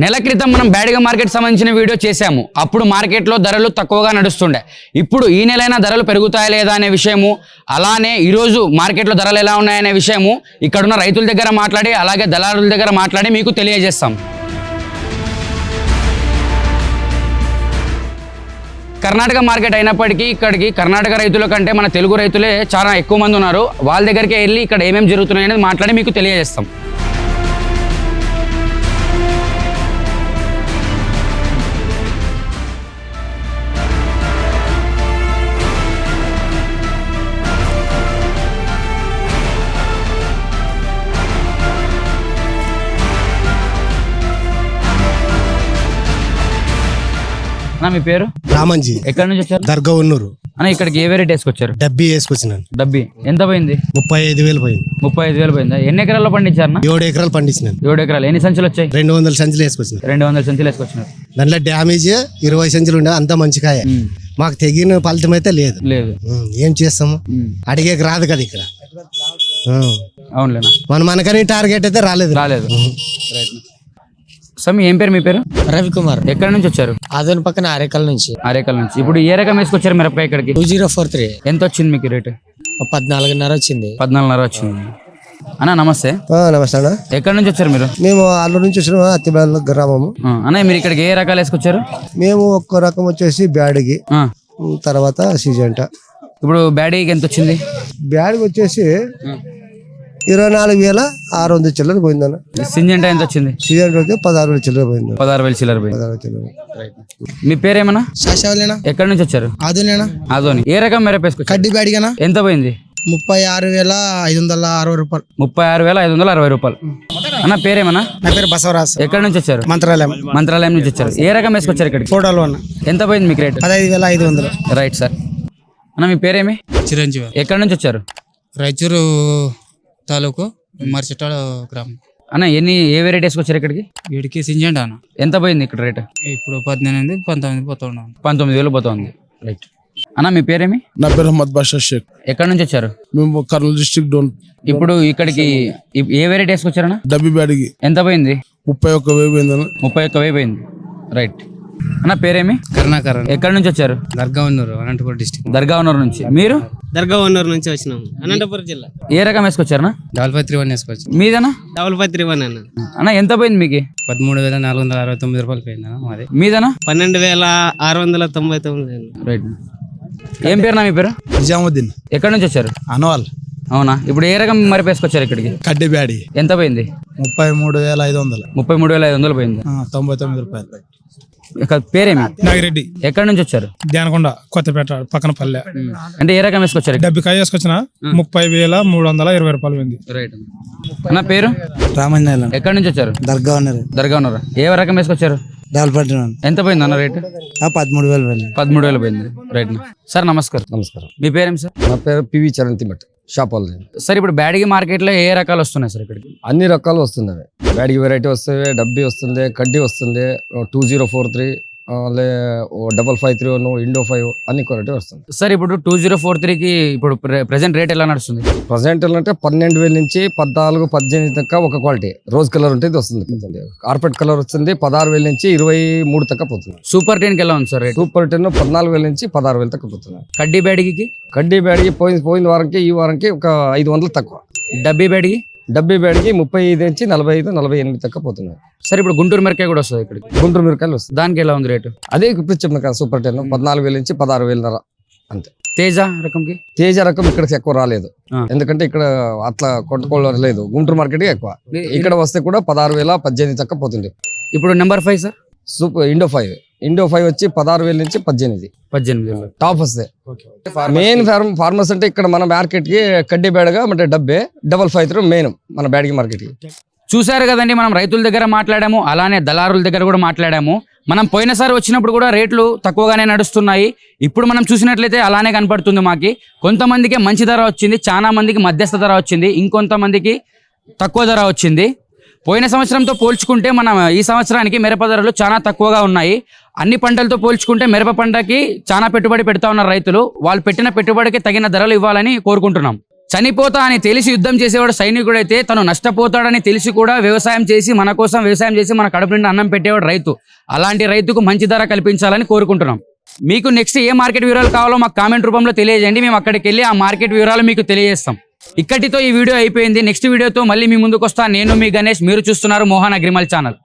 నెల క్రితం మనం బ్యాడ్గా మార్కెట్ సంబంధించిన వీడియో చేశాము. అప్పుడు మార్కెట్లో ధరలు తక్కువగా నడుస్తుండే. ఇప్పుడు ఈ నెలైనా ధరలు పెరుగుతాయా లేదా అనే విషయము అలానే ఈరోజు మార్కెట్లో ధరలు ఎలా ఉన్నాయనే విషయము ఇక్కడున్న రైతుల దగ్గర మాట్లాడి అలాగే దళారుల దగ్గర మాట్లాడి మీకు తెలియజేస్తాం. కర్ణాటక మార్కెట్ అయినప్పటికీ ఇక్కడికి కర్ణాటక రైతుల కంటే మన తెలుగు రైతులే చాలా ఎక్కువ మంది ఉన్నారు. వాళ్ళ దగ్గరికి వెళ్ళి ఇక్కడ ఏమేమి జరుగుతున్నాయి అనేది మాట్లాడి మీకు తెలియజేస్తాం. అన్న మీ పేరు? రామంజీ. ఎక్కడి నుంచి వచ్చారు? దర్గా ఉన్నూరు అన్న ఇక్కడికి ఏ వెరైటీ వేసుకొచ్చారు డబ్బీ వేసుకొచ్చినాను. డబ్బి. ఎంత పోయింది? ముప్పై ఐదు వేలు పోయింది. ముప్పై ఐదు వేలు పోయిందా? ఎన్ని ఎకరాల్లో పండించారన్న? ఏడు ఎకరాలు పండించినాను. ఏడు ఎకరాలు. ఎన్ని సంచులు వచ్చాయి? రెండు వందల సంచులు వేసుకొచ్చినాను. రెండు వందల సంచులు వేసుకొచ్చినారు. దాంట్లో డ్యామేజ్ ఇరవై సంచులు ఉండే అంత మంచి కాయ. ఉమ్, మాకు తెగిన ఫలితం అయితే లేదు. లేదు. ఏం చేస్తాము? అడిగేకి రాదు కదా ఇక్కడ. అవునులేనా? మన మనకని టార్గెట్ అయితే రాలేదు. రాలేదు. రైట్. స్వామి ఏం పేరు మీ పేరు? రవికుమార్. ఎక్కడి నుంచి వచ్చారు? ఆదోని పక్కన అరేకల్ నుంచి. ఆరేకల్ నుంచి. ఇప్పుడు ఏ రకం వేసుకొచ్చారు మిరపకాయ ఇక్కడికి టూ జీరో ఫోర్ త్రీ. ఎంత వచ్చింది మీకు రేటు? పద్నాలుగున్నర వచ్చింది. పద్నాలుగున్నర వచ్చింది. అన్న నమస్తే. నమస్తే అన్న. ఎక్కడి నుంచి వచ్చారు మీరు? మేము అల్లూరు నుంచి వచ్చిన అత్తిబేళ్ళ గ్రామము. ఆ, అన్న మీరు ఇక్కడికి ఏ రకాలు వేసుకొచ్చారు? మేము ఒక్క రకం వచ్చేసి ఉం, తర్వాత సిజంట. ఇప్పుడు బ్యాడీకి ఎంత వచ్చింది బ్యాడ్కి వచ్చేసి ఇరవై నాలుగు వేల ఆరు వందల చిల్లర పోయిందన్న. సింజెంటా ఎంత వచ్చింది? సిజంట అయితే పదహారు వేల చిల్లర పోయింది. పదహారు వేలు చిల్లర పోయింది. పదహారు వేల చిల్లర మీ పేరేమన్నా? శాశావలేనా ఎక్కడి నుంచి వచ్చారు? ఆదోనేనా. అదోని ఏ రకం మిరప వేసుకొచ్చారు? కడ్డీ బ్యాడిగానా? ఎంత పోయింది? ముప్పై ఆరు వేల ఐదు వందల అరవై రూపాయలు. ముప్పై ఆరు వేల ఐదు వందల అరవై రూపాయలు. అన్న పేరేమన్నా? నా పేరు బసవరాజ్ ఎక్కడి నుంచి వచ్చారు? మంత్రాలయం. మంత్రాలయం నుంచి వచ్చారు. ఏ రకం వేసుకొచ్చారు ఇక్కడికి? ఫోటోలో ఉన్న ఎంత పోయింది మీకు రేట్? పదహైదు వేల ఐదు వందలు. Right sir. అన్న మీ పేరేమి? చిరంజీవి. ఎక్కడి నుంచి వచ్చారు? రాయచూరు తాలూకు మర్చిటాడ గ్రామం. అన్న ఎన్ని ఏ వెరైటీ వేసుకొచ్చారు ఇక్కడికి? వీడికి సింజండి అన్న. ఎంత పోయింది ఇక్కడ రేట్? ఇప్పుడు పద్దెనిమిది పంతొమ్మిది పోతున్నాను పంతొమ్మిది వేలు పోతుంది. రైట్ అన్న మీ పేరేమి? నా పేరు మహమ్మద్ బాషా షేక్. ఎక్కడి నుంచి వచ్చారు? మేము కర్నూలు డిస్ట్రిక్ట్ డోన్ ఇప్పుడు ఇక్కడికి ఏ వెరైటీ వేసుకొచ్చారన్న డబ్బి బ్యాడికి ఎంత పోయింది? ముప్పై ఒక్క వేలు పోయిందన్న ముప్పై ఒక్క వేయి పోయింది. రైట్ అన్న పేరేమి? కరుణాకరన్. ఎక్కడి నుంచి వచ్చారు? దర్గా ఉన్నారు అనంతపురం డిస్టిక్. దర్గావనూరు నుంచి. మీరు? దర్గా వన్నూరు నుంచి వచ్చినాం అనంతపురం జిల్లా. ఏ రకం వేసుకొచ్చారనా డబల్ ఫైవ్ త్రీ వన్ వేసుకోవచ్చు మీదనా? డబుల్ ఫైవ్ త్రీ వన్ అన్న. అన్న ఎంత పోయింది మీకు? పదమూడు వేల నాలుగు వందల అరవై తొమ్మిది రూపాయలు పోయింది మాది. మీదనా? పన్నెండు వేల ఆరు వందల తొంభై తొమ్మిది. రైట్. ఏం పేరు నా మీ పేరు? నిజాముద్దీన్. ఎక్కడి నుంచి వచ్చారు? అనవాల్. అవునా? ఇప్పుడు ఏ రకం మరి వేసుకొచ్చారు ఇక్కడికి? కడ్డి బ్యాడి ఎంత పోయింది? ముప్పై మూడు వేల ఐదు వందలు. ముప్పై మూడు వేల ఐదు వందలు పోయింది. ఆ, తొంభై తొమ్మిది రూపాయలు. పేరేమి? నాగిరెడ్డి. ఎక్కడి నుంచి వచ్చారు? ధ్యానకొండ కొత్తపేట పక్కన పల్లె. అంటే ఏ రకం వేసుకొచ్చారు ఇక్కడ? డబ్బి కాయ వేసుకొచ్చిన ముప్పై వేల మూడు వందల ఇరవై రూపాయలు పోయింది. రైట్. అన్న పేరు? రామంజాల ఎక్కడి నుంచి వచ్చారు? దర్గా ఉన్నారు దర్గా ఉన్నారా? ఏ రకం వేసుకొచ్చారు? ఎంత పోయింది అన్న రేటు? పదమూడు వేలు పోయింది. పదమూడు వేలు పోయింది. రైట్ సార్ నమస్కారం. నమస్కారం. మీ పేరేం సార్? నా పేరు పివి చరణ్ తిమ్మట్. షాప్ వాళ్ళది. సార్ ఇప్పుడు బ్యాడగి మార్కెట్లో ఏ రకాలు వస్తున్నాయి సార్ ఇక్కడికి? అన్ని రకాలు వస్తున్నాయి. బ్యాడ్కి వెరైటీ వస్తుంది డబ్బీ వస్తుంది కడ్డీ వస్తుంది టూ జీరో ఫోర్ త్రీ లే double five three one Indo five అన్ని క్వాలిటీ వస్తుంది. సార్ ఇప్పుడు టూ జీరో ఫోర్ త్రీకి ఇప్పుడు ప్రెసెంట్ రేట్ ఎలా నడుస్తుంది? ప్రజెంట్ అంటే పన్నెండు వేల నుంచి పద్నాలుగు పద్దెనిమిది దాకా ఒక క్వాలిటీ. రోజ్ కలర్ ఉంటుంది వస్తుంది కార్పెట్ కలర్ వస్తుంది పదహారు వేల నుంచి ఇరవై మూడు దాకా పోతుంది. సూపర్ టెన్కి ఎలా ఉంది సార్ సూపర్ టెన్ పద్నాలుగు వేల నుంచి పదహారు వేలు దాకా పోతుంది. కడ్డీ బ్యాడగికి కడ్డీ బ్యాడ్కి పోయిన పోయిన వారంకి ఈ వారంకి ఒక ఐదు వందలు తక్కువ. డబ్బీ బ్యాడగి డబ్బీ బ్యాడ్కి ముప్పై ఐదు నుంచి నలభై ఐదు నలభై ఎనిమిది దాకా పోతున్నాయి సార్ ఇప్పుడు గుంటూరు మిరకాయ కూడా వస్తుంది ఇక్కడికి? గుంటూరు మిరకాయలు వస్తుంది దానికి ఎలా ఉంది రేటు? అదే ఇప్పుడు చెప్పిన కదా సూపర్ టెన్ పద్నాలుగు వేల నుంచి పదహారు వేలన్నర అంతే. తేజ రకంకి? తేజ రకం ఇక్కడికి ఎక్కువ రాలేదు. ఎందుకంటే ఇక్కడ అట్లా కొట్టుకోవడం లేదు. గుంటూరు మార్కెట్ ఎక్కువ. ఇక్కడ వస్తే కూడా పదహారు వేల పద్దెనిమిది దాకా పోతుంది ఇప్పుడు number five sir? Super Indo five. Indo five వచ్చి పదహారు వేల నుంచి పద్దెనిమిది. పద్దెనిమిది టాప్ వస్తాయి మెయిన్ ఫార్మ్ ఫార్మర్స్ అంటే ఇక్కడ మన మార్కెట్కి కడ్డీ బేడగా అంటే డబ్బే డబల్ ఫైవ్ త్రీ మెయిన్ మన బ్యాడ్కి మార్కెట్కి చూశారు కదండి మనం రైతుల దగ్గర మాట్లాడాము అలానే దళారుల దగ్గర కూడా మాట్లాడాము. మనం పోయినసారి వచ్చినప్పుడు కూడా రేట్లు తక్కువగానే నడుస్తున్నాయి. ఇప్పుడు మనం చూసినట్లయితే అలానే కనపడుతుంది మాకి. కొంతమందికి మంచి ధర వచ్చింది చాలా మందికి మధ్యస్థ ధర వచ్చింది ఇంకొంతమందికి తక్కువ ధర వచ్చింది. పోయిన సంవత్సరంతో పోల్చుకుంటే మనం ఈ సంవత్సరానికి మిరప ధరలు చాలా తక్కువగా ఉన్నాయి. అన్ని పంటలతో పోల్చుకుంటే మిరప పంటకి చాలా పెట్టుబడి పెడతా ఉన్నారు రైతులు. వాళ్ళు పెట్టిన పెట్టుబడికి తగిన ధరలు ఇవ్వాలని కోరుకుంటున్నాం. చనిపోతా అని తెలిసి యుద్ధం చేసేవాడు సైనికుడైతే తను నష్టపోతాడని తెలిసి కూడా వ్యవసాయం చేసి మన కోసం వ్యవసాయం చేసి మన కడుపు నిండా అన్నం పెట్టేవాడు రైతు. అలాంటి రైతుకు మంచి ధర కల్పించాలని కోరుకుంటున్నాం. మీకు నెక్స్ట్ ఏ మార్కెట్ వివరాలు కావాలో మాకు కామెంట్ రూపంలో తెలియజేయండి. మేము అక్కడికి వెళ్ళి ఆ మార్కెట్ వివరాలు మీకు తెలియజేస్తాం. ఇక్కడితో ఈ వీడియో అయిపోయింది. నెక్స్ట్ వీడియోతో మళ్ళీ మీ ముందుకు వస్తా నేను మీ గణేష్. మీరు చూస్తున్నారు మోహన్ అగ్రిమల్ ఛానల్.